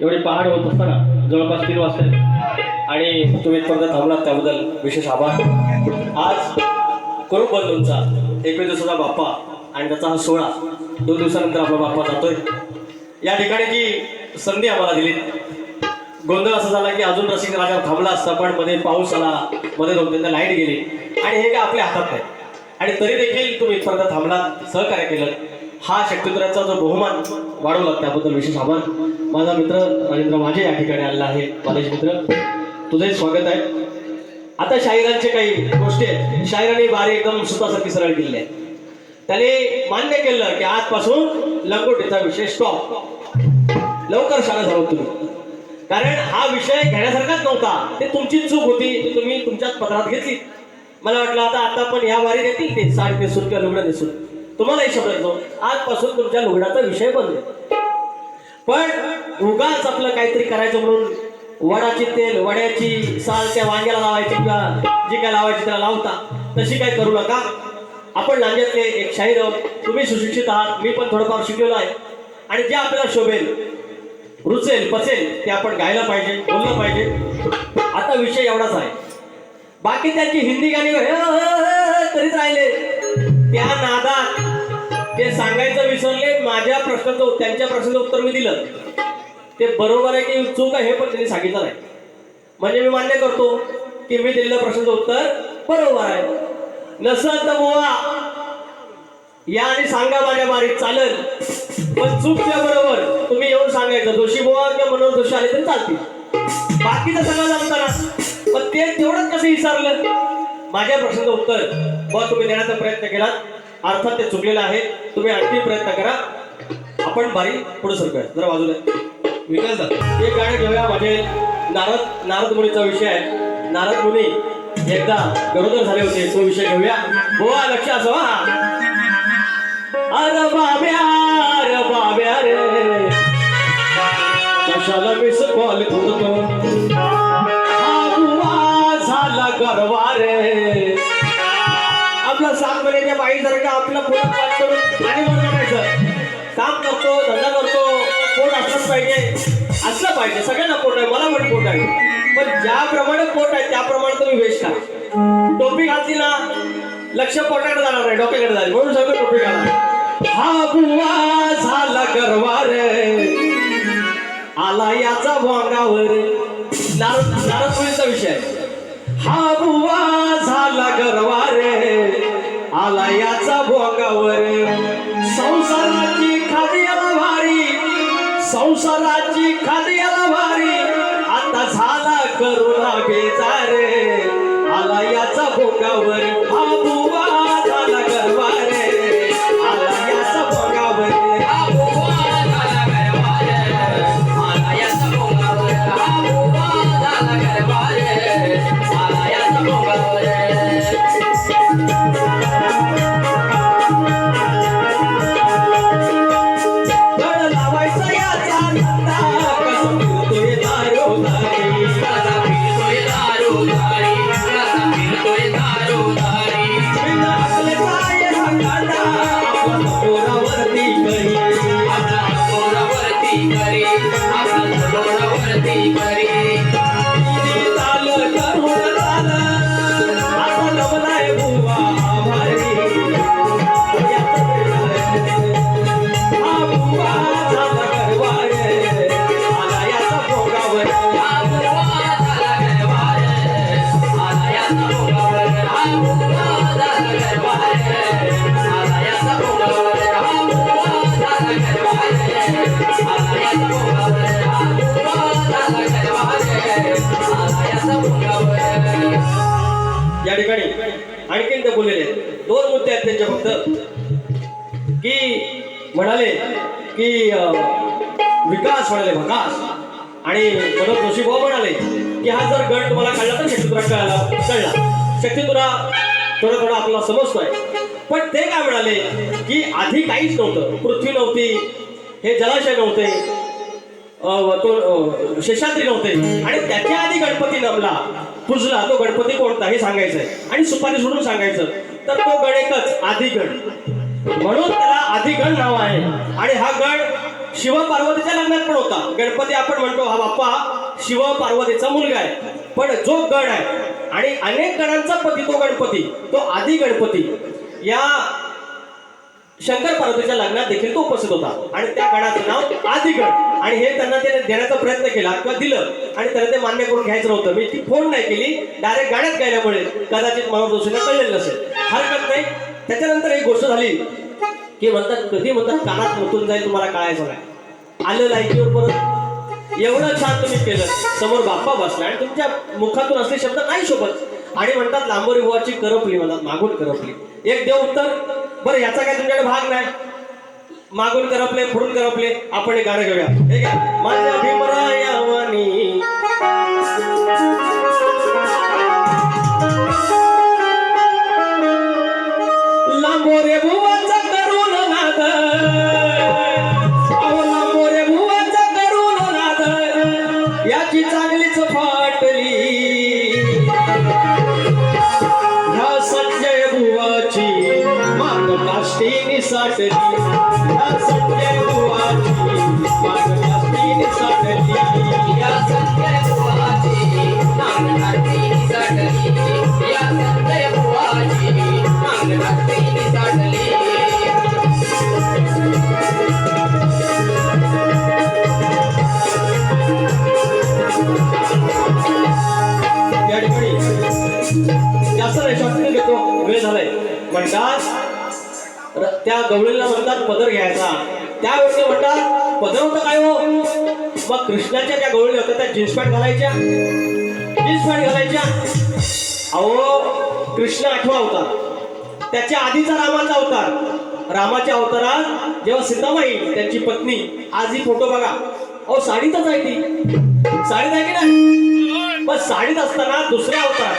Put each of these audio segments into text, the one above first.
एवढी पहाड होत असताना जवळपास तीन वाजता आणि तुम्ही इथपर्यंत थांबलात त्याबद्दल विशेष आभार. आज कुरुप बंधूंचा एकवीस दिवसाचा बाप्पा आणि त्याचा हा सोहळा दोन दिवसानंतर आपला बाप्पा जातोय. या ठिकाणी जी संधी आम्हाला दिली गोंधळ असा झाला की अजून रसिक राजा थांबला असता पण मध्ये पाऊस आला मध्ये दोन तीनदा लाइट गेली आणि हे काय आपल्या हातात नाही. आणि तरी देखील तुम्ही इथपर्यंत थांबला सहकार्य केलं. हा शक्तित्राचा जो बहुमान वाढवला त्याबद्दल विशेष आभार. माझा मित्र राजेंद्र माझे या ठिकाणी आलेला आहे कॉलेज मित्र. तुझंही स्वागत आहे. आता शाहिरांचे काही गोष्टी आहेत. शाहिराने बारे एकदम सुतासारखी सरळ केलेली आहे त्याने मान्य केलं की आजपासून लंगोटीचा विषय स्टॉप लवकर शाळा झालो तुम्ही. कारण हा विषय घेण्यासारखाच नव्हता. ते तुमची चूक होती तुम्ही तुमच्याच पत्रात घेतली. मला वाटलं आता आता पण ह्या वारीत येतील ते. साठ नेसून किंवा लुगडं नेसून. तुम्हालाही शब्द येतो आजपासून तुमच्या लुगडाचा विषय बनले पण उगाच आपलं काहीतरी करायचं म्हणून वडाची तेल वड्याची साल त्या वांग्याला लावायची किंवा जी काय लावायची त्याला लावता तशी काय करू नका. आपण लांज्यातले एक शाहीर आहोत. तुम्ही सुशिक्षित आहात. मी पण थोडंफार शिकलेलो आहे. आणि जे आपल्याला शोभेल रुचेल पचेल ते आपण गायला पाहिजे बोललं पाहिजे. आता विषय एवढाच आहे. बाकी त्यांची हिंदी गाणी "हे, करीत राहिले. त्या नादात ते सांगायचं विसरले माझ्या प्रश्नाचं त्यांच्या प्रश्नाचं उत्तर मी दिलं. ते बरोबर आहे की चूक आहे हे पण त्यांनी सांगितलं नाही. म्हणजे मी मान्य करतो की मी दिलेलं प्रश्नाचं उत्तर बरोबर आहे. नसल तर बुवा या आणि सांगा माझ्या बारीत चालेल पण चूकच्या बरोबर. तुम्ही येऊन सांगायचं दोषी बुवा किंवा मनोज दोषी आले तरी चालतील. बाकीचं सगळं जमताना पण ते तेवढंच कसं विचारलं माझ्या प्रश्नाचं उत्तर. बुवा तुम्ही देण्याचा प्रयत्न केलात अर्थात ते चुकलेलं आहे. तुम्ही आणखी प्रयत्न करा. आपण बारी पुढे सरकूया जरा बाजूला विकास एक गाणं घेऊया. म्हणजे नारद नारद मुनीचा विषय आहे. नारद मुनी एकदा गरोदर झाले होते. तो विषय घेऊया. बोवा लक्ष असो हा. अरे बाब्या अरे बाब्या रे कशाला मिस कॉल करतो? सात बाईसारखं आपलं पुढं पाठ करून आणि मग करायचं काम करतो धंदा करतो पोट असलंच पाहिजे. असलं पाहिजे सगळ्यांना पोट आहे मला पण पोट आहे. पण ज्याप्रमाणे पोट आहे त्याप्रमाणे तुम्ही वेश करा टोपी घातली ना लक्ष पोटाकडे जाणार नाही डोक्याकडे जाईल. म्हणून सगळं टोपी घाला. हा बुवा झाला गरवा रे आला याचा भोंगावर नारद नारद मुलीचा विषय. हा बुवा झाला गरवा आला याचा भोगावर. संसाराची खादी याला भारी. संसाराची खादी याला भारी. आता झाला करुणा बेजारे आला याचा भोगावर. हा या ठिकाणी आणखीन ते बोललेले दोन मुद्दे आहेत त्यांचे फक्त. की म्हणाले की विकास म्हणाले भकास. आणि मनोज जोशी भाऊ म्हणाले की हा जर गण तुम्हाला कळला तर शक्तिपुरा कळला कळला. शक्तिपुरा थोडा थोडा आपला समजतोय. पण ते काय म्हणाले की आधी काहीच नव्हतं. पृथ्वी नव्हती हे जलाशय नव्हते तो शेषाद्री नव्हते. आणि त्याच्या आधी गणपती नमला पुजला. तो गणपती कोणता? हे सांगायचंय. आणि सुपारी सोडून सांगायचं. तर तो गण एकच गण म्हणून त्याला आदिगण नाव आहे. आणि हा गण शिव पार्वतीच्या लग्नात पण होता. गणपती आपण म्हणतो हा बाप्पा शिव पार्वतीचा मुलगा आहे. पण जो गण आहे आणि अनेक गणांचा पती तो गणपती तो आधी गणपती या शंकर पार्वतीच्या लग्नात देखील तो उपस्थित होता. आणि त्या गणाचं नाव आदिगण आणि हे त्यांना ते देण्याचा प्रयत्न केला किंवा दिलं. आणि त्यांना ते मान्य करून घ्यायचं नव्हतं. मी ती फोन नाही केली. डायरेक्ट गाण्यात गायल्यामुळे कदाचित मनोज जोशीला कळलेलं नसेल. हरकत नाही. त्याच्यानंतर एक गोष्ट झाली की म्हणतात कधी म्हणतात कानात मुतून जाईल तुम्हाला कळायचं नाही. आलं लायकीवर परत. एवढं छान तुम्ही केलं. समोर बाप्पा बसला आणि तुमच्या मुखातून असले शब्द नाही शोभत. आणि म्हणतात लांबोरी बुवाची करपली म्हणतात मागून करपली. एक देव उत्तर. बरं याचा काय तुमच्याकडे भाग नाही? मागून करपले पुढून करपले आपण हे गाणं घेऊया. हे घ्या माझ्या भीमराया Baby. गवळीला म्हणतात पदर घ्यायचा. त्यावेळेस ते म्हणतात पदर होतं काय हो? मग कृष्णाच्या ज्या गवळी होत्या त्या जीन्स पॅन्ट घालायच्या. जीन्स पॅन्ट घालायच्या. अहो कृष्ण आठवा अवतार. त्याच्या आधीचा रामाचा अवतार. रामाच्या अवतारात जेव्हा सीतामाई त्यांची पत्नी आज ही फोटो बघा. अहो साडीतच आहे ती. साडीत आहे की नाही? पण साडीत असताना दुसऱ्या अवतार.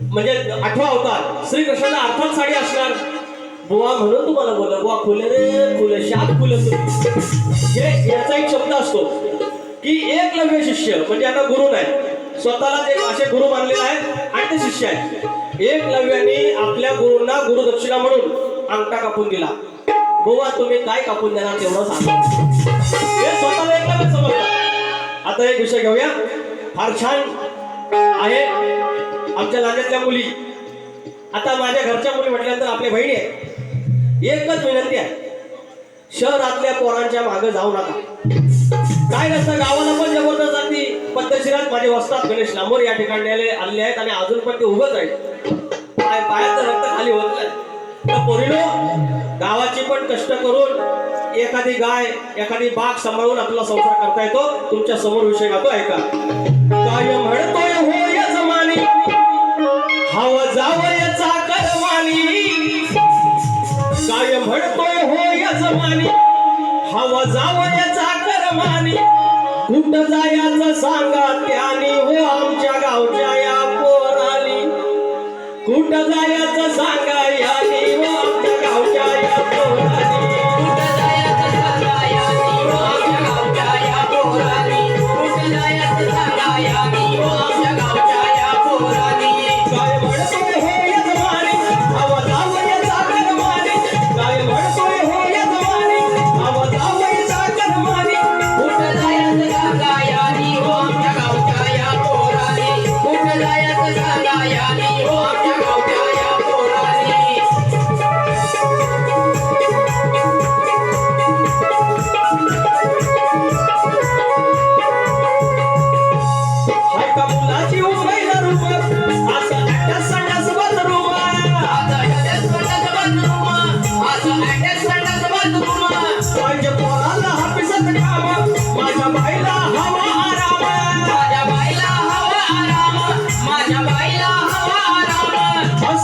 म्हणजे आठवा अवतार. श्रीकृष्णाला अर्थात साडी असणार. बुवा म्हणून तुम्हाला बोलला. बुवा खुले रे खुले शाप खुले हे याचा एक शब्द असतो की एक लव्य शिष्य म्हणजे आता गुरु नाही. स्वतःला एक असे गुरु मानलेले आहेत आणि ते शिष्य आहेत. एक लव्याने आपल्या गुरुंना गुरुदक्षिणा म्हणून अंगठा कापून दिला. बुवा तुम्ही काय कापून देणार तेवढं सांगा. हे स्वतःला एक लव्य समजतात आता एक विषय घेऊया. फार छान आहे आमच्या राज्यातल्या मुली. आता माझ्या घरच्या मुली म्हटल्यानंतर आपल्या बहिणी आहे एकच विनंती आहे. शहरातल्या पोरांच्या मागे जाऊ नका. काय नसतं गावाला पण जबरदस्त अगदी पद्धतशीरात माझे वस्तात गणेश लांबोर या ठिकाणी आले आले आहेत आणि अजून पण ते उभंच आहेत. पाय पायाचं रक्त खाली होत तर पोरीनो गावाची पण कष्ट करून एखादी गाय एखादी बाग सांभाळून आपला संसार करता येतो. तुमच्यासमोर विषय गातो ऐका काय म्हणतोय हो यजमानी. हव जावयाचा करमानी मानी हवा जावयाचा करमानी. कुठं जायचं सांगा त्यानी. हो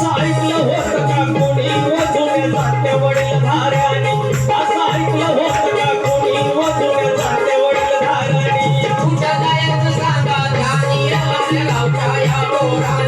असं ऐकलं होतं का कोणी? वधून जाते वडील धाऱ्याने. असं ऐकलं होतं का कोणी? वधून जाते वडील धाऱ्याने. तुझ्या गायक सांगा ध्यानी आपल्या गावच्या या बोरा